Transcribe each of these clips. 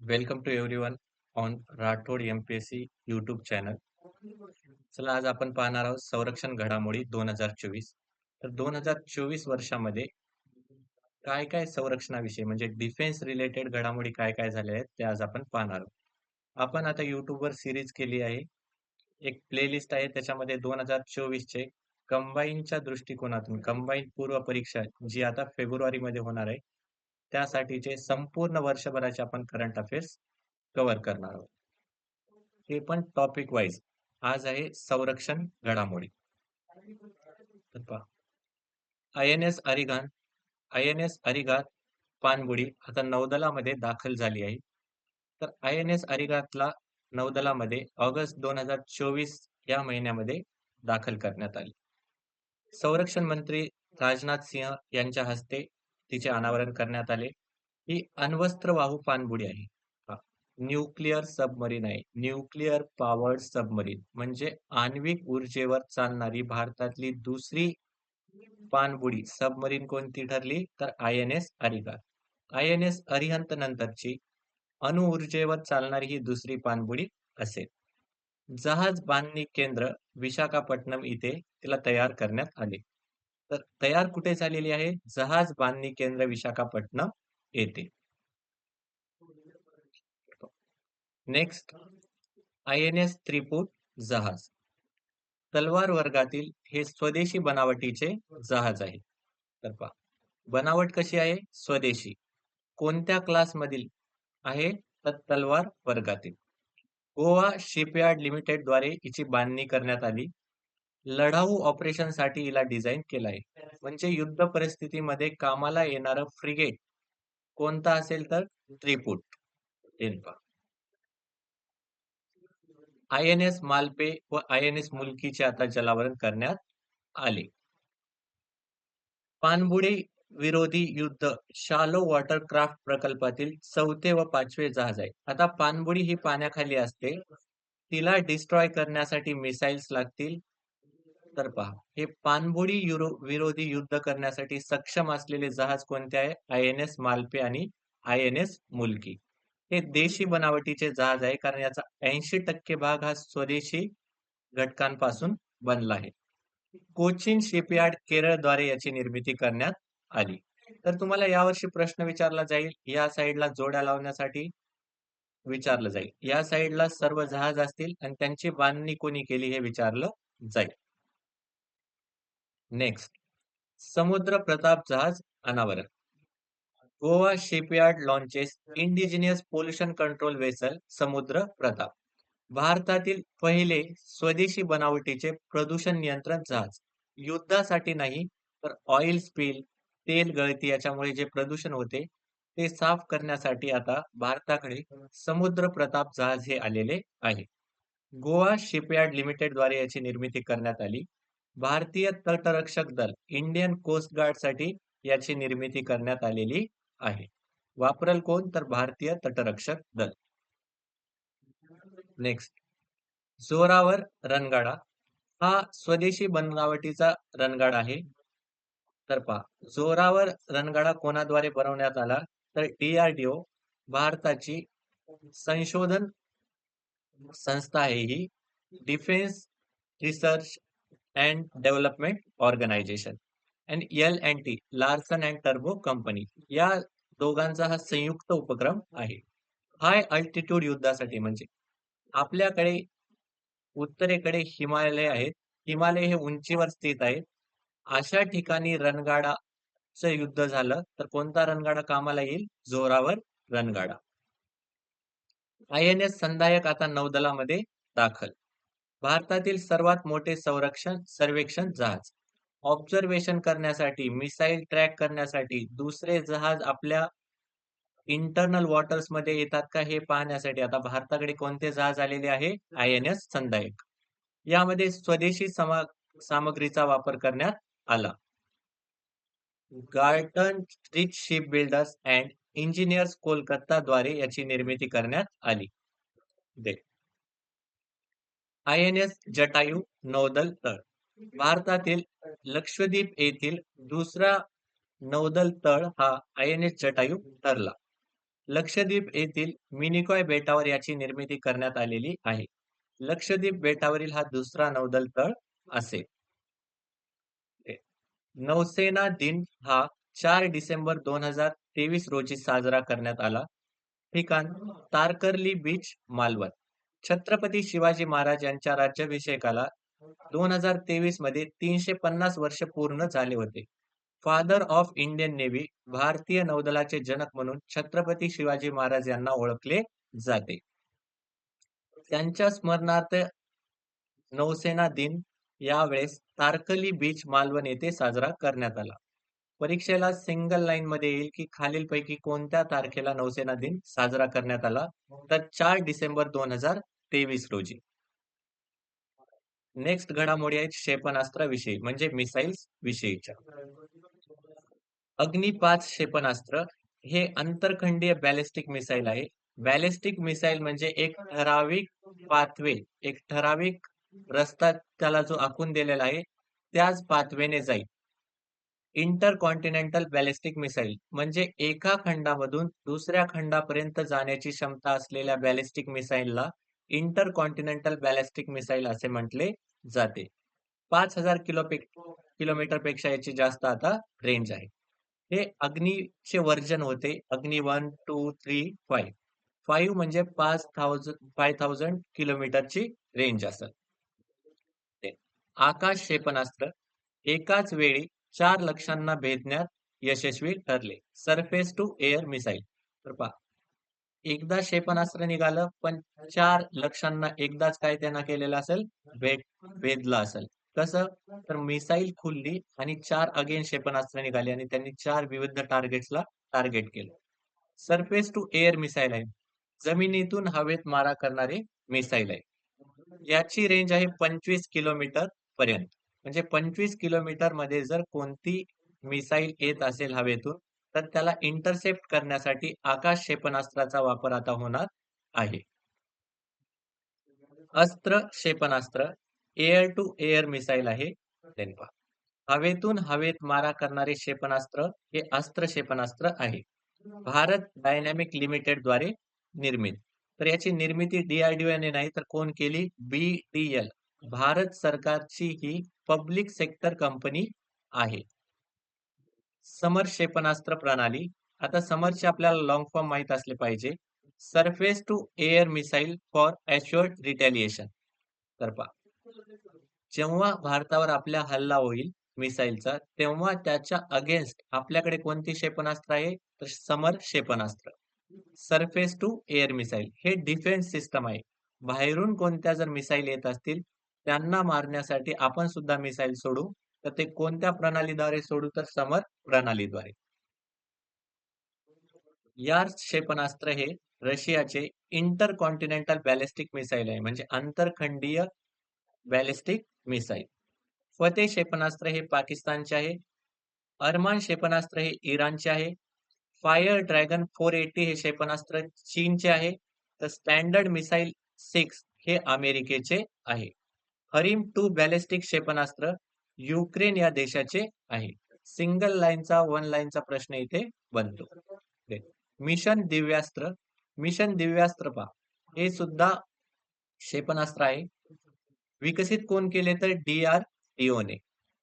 Welcome to everyone on Rathod MPSC YouTube channel चला आज आपण पाहणार आहोत संरक्षण घडामोडी दोन हजार चोवीस. तर दोन हजार चोवीस वर्षामध्ये काय काय संरक्षणाविषयी म्हणजे डिफेन्स रिलेटेड घडामोडी काय काय झाल्या आहेत ते आज आपण पाहणार आहोत. आपण आता युट्यूबवर सिरीज केली आहे. एक प्लेलिस्ट आहे त्याच्यामध्ये दोन हजार चोवीस चे कंबाईनच्या दृष्टिकोनातून कंबाईन पूर्व परीक्षा जी आता फेब्रुवारी मध्ये होणार आहे त्यासाठीचे संपूर्ण वर्षभराचे आपण करंट अफेअर्स कव्हर करणार आहोत. हे पण टॉपिक वाईज आज आहे संरक्षण घडामोडी. I N S अरिगान I N S Arighaat पाणबुडी आता नौदलामध्ये दाखल झाली आहे. तर आय एन एस अरिगातला नौदलामध्ये ऑगस्ट दोन हजार चोवीस या महिन्यामध्ये दाखल करण्यात आली. संरक्षण मंत्री राजनाथ सिंह यांच्या हस्ते तिचे अनावरण करण्यात आले. ही अण्वस्त्रवाहू पाणबुडी आहे. न्यूक्लिअर सबमरीन आहे. न्यूक्लिअर पॉवर्ड सबमरीन म्हणजे आण्विक ऊर्जेवर चालणारी भारतातली दुसरी पाणबुडी सबमरीन कोणती ठरली? तर I N S Arihant I N S Arihant नंतरची अणुऊर्जेवर चालणारी ही दुसरी पाणबुडी असेल. जहाज बांधणी केंद्र विशाखापट्टणम इथे तिला तयार करण्यात आले. तर तयार कुठे झालेली आहे? जहाज बांधणी केंद्र विशाखापट्टणम येथे. Next I N S Triput जहाज. तलवार वर्गातील हे स्वदेशी बनावटीचे जहाज आहे. तर पहा बनावट कशी आहे? स्वदेशी. कोणत्या क्लास मधील आहे? तर तलवार वर्गातील. गोवा शिपयार्ड लिमिटेडद्वारे हिची बांधणी करण्यात आली. लढाऊ ऑपरेशनसाठी हिला डिझाईन केला आहे म्हणजे युद्ध परिस्थितीमध्ये कामाला येणारं फ्रिगेट कोणता असेल तर Triput. I N S Malpe व आय एन एस मुलकीचे आता जलावरण करण्यात आले. पाणबुडी विरोधी युद्ध शालो वॉटरक्राफ्ट प्रकल्पातील चौथे व पाचवे जहाज आहे आता पाणबुडी ही पाण्याखाली असते. तिला डिस्ट्रॉय करण्यासाठी मिसाईल्स लागतील. तर पहा हे पाणबुडी युरो विरोधी युद्ध करण्यासाठी सक्षम असलेले जहाज कोणते आहे? आय एन एस मालपे आणि आय एन एस मुलकी. हे देशी बनावटीचे जहाज आहे कारण याचा ऐंशी टक्के भाग हा स्वदेशी घटकांपासून बनला आहे. कोचिन शिपयार्ड केरळद्वारे याची निर्मिती करण्यात आली. तर तुम्हाला यावर्षी प्रश्न विचारला जाईल या साईडला जोड्या लावण्यासाठी विचारलं जाईल. या साईडला सर्व जहाज असतील आणि त्यांची बांधणी कोणी केली हे विचारलं जाईल. नेक्स्ट समुद्र प्रताप जहाज अनावरण. Goa shipyard launches indigenous pollution control vessel Samudra Pratap. भारतातील पहिले स्वदेशी बनावटीचे प्रदूषण नियंत्रण जहाज. युद्धासाठी नाही तर ऑइल स्पिल तेल गळती याच्यामुळे जे प्रदूषण होते ते साफ करण्यासाठी आता भारताकडे समुद्र प्रताप जहाज हे आलेले आहे. गोवा शिपयार्ड लिमिटेडद्वारे याची निर्मिती करण्यात आली. भारतीय तटरक्षक दल इंडियन कोस्ट गार्डसाठी याची निर्मिती करण्यात आलेली आहे. वापरल कोण? तर भारतीय तटरक्षक दल. नेक्स्ट जोरावर रणगाडा. हा स्वदेशी बनावटीचा रणगाडा आहे. तर पहा जोरावर रणगाडा कोणाद्वारे बनवण्यात आला? तर डीआरडीओ भारताची संशोधन संस्था आहे ही defence research and development organisation and L and T Larsen and turbo company या दोघांचा हा संयुक्त उपक्रम आहे. हाय अल्टिट्यूड युद्धासाठी म्हणजे आपल्याकडे उत्तरेकडे हिमालय आहेत. हिमालय हे उंचीवर स्थित आहेत अशा ठिकाणी रणगाडाचं युद्ध झालं तर कोणता रणगाडा कामाला येईल? जोरावर रणगाडा. आय एन एस संधायक आता नौदलामध्ये दाखल. भारतातील सर्वात मोठे संरक्षण सर्वेक्षण जहाज. ऑब्झर्वेशन करण्यासाठी मिसाईल ट्रॅक करण्यासाठी दुसरे जहाज आपल्या इंटरनल वॉटर्समध्ये येतात का हे पाहण्यासाठी आता भारताकडे कोणते जहाज आलेले आहे? आय एन एस संधायक यामध्ये स्वदेशी सामग्रीचा वापर करण्यात आला Garden street ship builders and engineers Kolkata द्वारे याची निर्मिती करण्यात आली आय एन एस जटायू नौदल तळ भारतातील लक्षद्वीप येथील दुसरा नौदल तळ हा आय एन एस जटायू ठरला. लक्षद्वीप येथील मिनिकॉय बेटावर याची निर्मिती करण्यात आलेली आहे. लक्षद्वीप बेटावरील हा दुसरा नौदल तळ असेल. नौसेना दिन हा चार डिसेंबर दोन हजार तेवीस रोजी साजरा करण्यात आला. ठिकाण तारकर्ली बीच, मालवण. छत्रपती शिवाजी महाराज यांच्या राज्याभिषेकाला दोन हजार तेवीसमध्ये तीनशे पन्नास वर्ष पूर्ण झाले होते. फादर ऑफ इंडियन नेव्ही भारतीय नौदलाचे जनक म्हणून छत्रपती शिवाजी महाराज यांना ओळखले जाते. त्यांच्या स्मरणार्थ नौसेना दिन यावेळेस तारकली बीच मालवण येथे साजरा करण्यात आला. परीक्षेला सिंगल लाईन मध्ये येईल की खालीलपैकी कोणत्या तारखेला नौसेना दिन साजरा करण्यात आला तर चार डिसेंबर दोन हजार तेवीस रोजी. नेक्स्ट घडामोडी आहेत क्षेपणास्त्र विषयी म्हणजे मिसाईल्स विषयीच्या. अग्नि पाच क्षेपणास्त्र हे आंतरखंडीय बॅलिस्टिक मिसाईल आहे. बॅलिस्टिक मिसाईल म्हणजे एक ठराविक पाथवे एक ठराविक रस्ता त्याला जो आखून दिलेला आहे त्याच पाथवेने जाईल. इंटर कॉन्टिनेंटल बॅलिस्टिक मिसाईल म्हणजे एका खंडामधून दुसऱ्या खंडापर्यंत जाण्याची क्षमता असलेल्या बॅलिस्टिक मिसाईलला इंटर कॉन्टिनेंटल बॅलिस्टिक मिसाईल असे म्हटले जाते. पाच हजार किलो किलोमीटरपेक्षा याची जास्त आता रेंज आहे. हे अग्नीचे वर्जन होते Agni one two three five. Five म्हणजे पाच थाउजंड फाय थाउजंड किलोमीटरची रेंज असेल. आकाश क्षेपणास्त्र एकाच वेळी चार लक्षांना भेदण्यात यशस्वी ठरले. सरफेस टू एअर मिसाईल तर पहा. एकदा क्षेपणास्त्र निघालं पण चार लक्षांना एकदाच काय त्यांना केलेलं असेल? भेद भेदला असेल. कसं? तर मिसाईल खुलली आणि चार अगेन क्षेपणास्त्र निघाली आणि त्यांनी चार विविध टार्गेट्सला टार्गेट केलं. सरफेस टू एअर मिसाईल आहे. जमिनीतून हवेत मारा करणारे मिसाईल आहे. याची रेंज आहे पंचवीस किलोमीटर पर्यंत. म्हणजे पंचवीस किलोमीटरमध्ये जर कोणती मिसाईल येत असेल हवेतून तर त्याला इंटरसेप्ट करण्यासाठी आकाश क्षेपणास्त्राचा वापर आता होणार आहे. अस्त्र क्षेपणास्त्र एअर टू एअर मिसाईल आहे. हवेतून हवेत मारा करणारे क्षेपणास्त्र हे अस्त्र क्षेपणास्त्र आहे. भारत डायनॅमिक लिमिटेडद्वारे निर्मित. तर याची निर्मिती डीआरडीओ ने नाही तर कोण केली? बीडीएल भारत सरकारची ही पब्लिक सेक्टर कंपनी आहे. समर क्षेपणास्त्र प्रणाली. आता समरचे आपल्याला लॉंग फॉर्म माहीत असले पाहिजे. Surface to air missile for assured retaliation तर पा जेव्हा भारतावर आपल्या हल्ला होईल मिसाईलचा तेव्हा त्याच्या अगेन्स्ट आपल्याकडे कोणती क्षेपणास्त्र आहे? तर समर क्षेपणास्त्र सरफेस टू एअर मिसाईल हे डिफेन्स सिस्टम आहे. बाहेरून कोणत्या जर मिसाईल येत असतील त्यांना मारण्यासाठी आपण सुद्धा मिसाईल सोडू. तर ते कोणत्या प्रणालीद्वारे सोडू तर समर प्रणालीद्वारे. यार क्षेपणास्त्र हे रशियाचे इंटर कॉन्टिनेंटल बॅलिस्टिक मिसाईल आहे. म्हणजे आंतरखंडीय बॅलिस्टिक मिसाईल. फते क्षेपणास्त्र हे पाकिस्तानचे आहे. अरमान क्षेपणास्त्र हे इराणचे आहे. फायर ड्रॅगन फोर एटी हे क्षेपणास्त्र चीनचे आहे. तर स्टँडर्ड मिसाईल सिक्स हे अमेरिकेचे आहे. हरिम टू बॅलिस्टिक क्षेपणास्त्र युक्रेन या देशाचे आहे. सिंगल लाईनचा वन लाईनचा प्रश्न इथे बनतो. मिशन दिव्यास्त्र मिशन दिव्यास्त्र पा हे सुद्धा क्षेपणास्त्र आहे. विकसित कोण केले तर डी आर ने.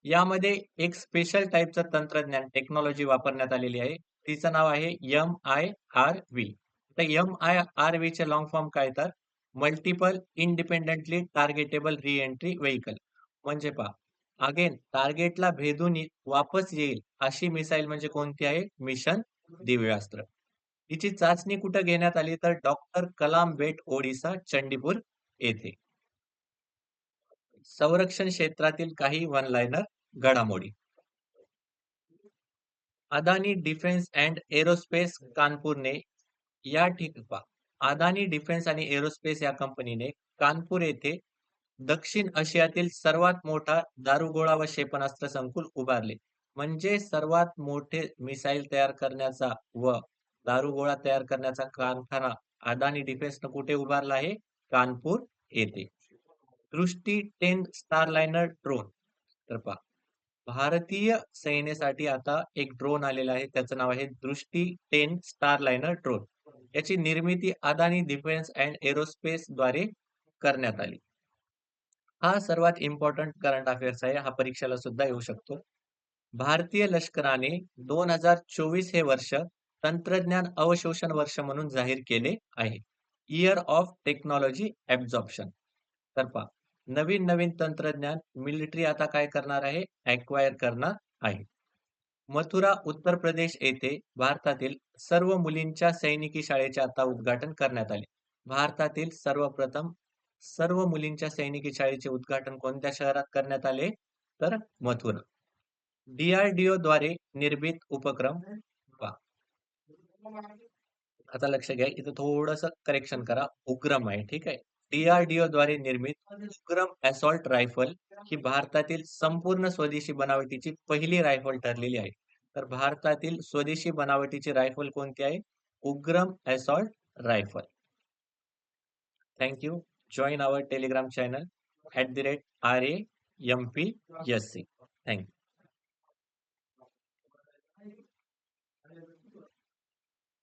यामध्ये एक स्पेशल टाईपचं तंत्रज्ञान टेक्नॉलॉजी वापरण्यात आलेली आहे. तिचं नाव आहे एम आय आर व्ही तर एम आय आर व्ही चे लॉंग फॉर्म काय तर? Multiple independently टार्गेटेबल re entry vehicle म्हणजे पहा अगेन टार्गेटला भेदून वापस येईल अशी मिसाईल म्हणजे कोणती आहे? मिशन दिव्यास्त्र. हिची चाचणी कुठं घेण्यात आली? तर डॉक्टर कलाम बेट ओडिसा चंडीपूर येथे. संरक्षण क्षेत्रातील काही वन लाईनर घडामोडी. अदानी डिफेन्स अँड एरोस्पेस कानपूरने या ठिकाणी अदानी डिफेन्स आणि एरोस्पेस या कंपनीने कानपूर येथे दक्षिण आशियातील सर्वात मोठा दारुगोळा व क्षेपणास्त्र संकुल उभारले. म्हणजे सर्वात मोठे मिसाईल तयार करण्याचा व दारुगोळा तयार करण्याचा कारखाना अदानी डिफेन्सनं कुठे उभारला आहे? कानपूर येथे. दृष्टी टेन स्टार लायनर ड्रोन. तर पहा भारतीय सैन्यासाठी आता एक ड्रोन आलेला आहे. त्याचं नाव आहे दृष्टी टेन स्टार लायनर ड्रोन. याची निर्मिती अदानी डिफेन्स अँड एरोस्पेस द्वारे करण्यात आली. हा सर्वात इम्पॉर्टंट करंट अफेअर्स आहे हा परीक्षेला सुद्धा येऊ शकतो. भारतीय लष्कराने दोन हजार चोवीस हे वर्ष तंत्रज्ञान अवशोषण वर्ष म्हणून जाहीर केले आहे. इयर ऑफ टेक्नॉलॉजी ऍब्झॉर्प्शन तर पहा नवीन नवीन तंत्रज्ञान मिलिटरी आता काय करणार आहे? अक्वायर करणार आहे. मथुरा उत्तर प्रदेश येथे भारतातील सर्व मुलींच्या सैनिकी शाळेचे आता उद्घाटन करण्यात आले. भारतातील सर्वप्रथम सर्व मुलींच्या सैनिकी शाळेचे उद्घाटन कोणत्या शहरात करण्यात आले? तर मथुरा. डीआरडीओ द्वारे निर्मित उपक्रम आता लक्ष घ्या इथं थोडस करेक्शन करा. उग्रम आहे ठीक आहे? डीआरडीओ द्वारे निर्मित उग्रम असॉल्ट रायफल ही भारतातील संपूर्ण स्वदेशी बनावटीची पहिली रायफल ठरलेली आहे. तर भारतातील स्वदेशी बनावटीची रायफल कोणती आहे? Ugram assault rifle thank you join our Telegram channel at the rate R A M P S C thank you